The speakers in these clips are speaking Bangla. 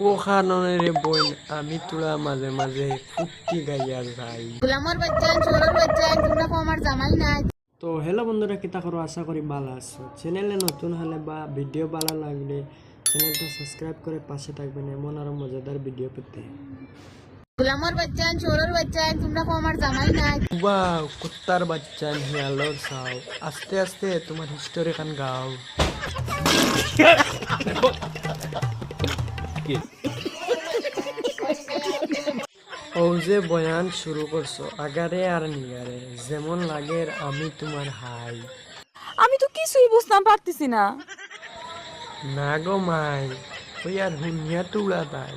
ও বইন আমি তোরা মাঝে মাঝে ফুটি গাইয়া যাই। গোলামর বাচ্চান চোরের বাচ্চান তোমরা আমার জামাই নাই। তো হ্যালো বন্ধুরা কিতা করো? আশা করি ভালো আছো। চ্যানেলে নতুন হলে বা ভিডিও ভালো লাগলে চ্যানেলটা সাবস্ক্রাইব করে পাশে থাকবেন এমন আরও মজাদার ভিডিও পেতে। গোলামর বাচ্চান চোরের বাচ্চান তোমরা কো আমার জামাই নাই। বাহ কুত্তার বাচ্চা হিয়ালোর সাও। আস্তে আস্তে তোমার হিস্টোরি খান গাও। ও যে বয়ান শুরু করছ আগারে আর নিগারে যেমন লাগের আমি তোমার হাই। আমি তো কিছুই বুঝতাম পারতেছি না। না গো মাই ওই আর হুনিয়া তুলা তাই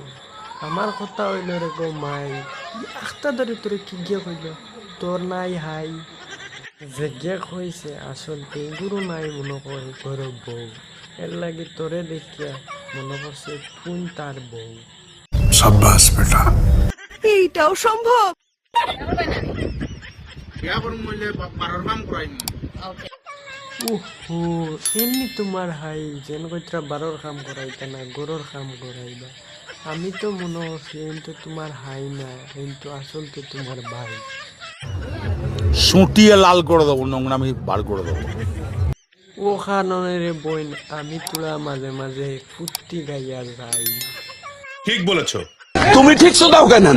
আমার কথা হইল রে গো মাই আখটা ধরে তোরে কি গিয়ে কইল? তোর নাই হাই। যে গে কইছে আসলতে গুরু নাই মনে করে ঘর বউ এর লাগি তোরে দেখিয়া মনে পড়ছে কোন তার বউ। সাব্বাস বেটা। এইটাও সম্ভব? এমনি তোমার হাই যেন কইতরা বারোর কাম করাইতা না গরুর কাম করাইবা। আমি তো মনে হচ্ছে কিন্তু তোমার হাই না কিন্তু আসল তো তোমার ভাই। সুটিয়ে লাল করে দেবো নোংরা আমি বার করে দেবো। ও বই বইন আমি তোরা মাঝে মাঝে ফুটি গাইয়া যাই। ঠিক বলেছ। তুমি ঠিক শুধাও কেন?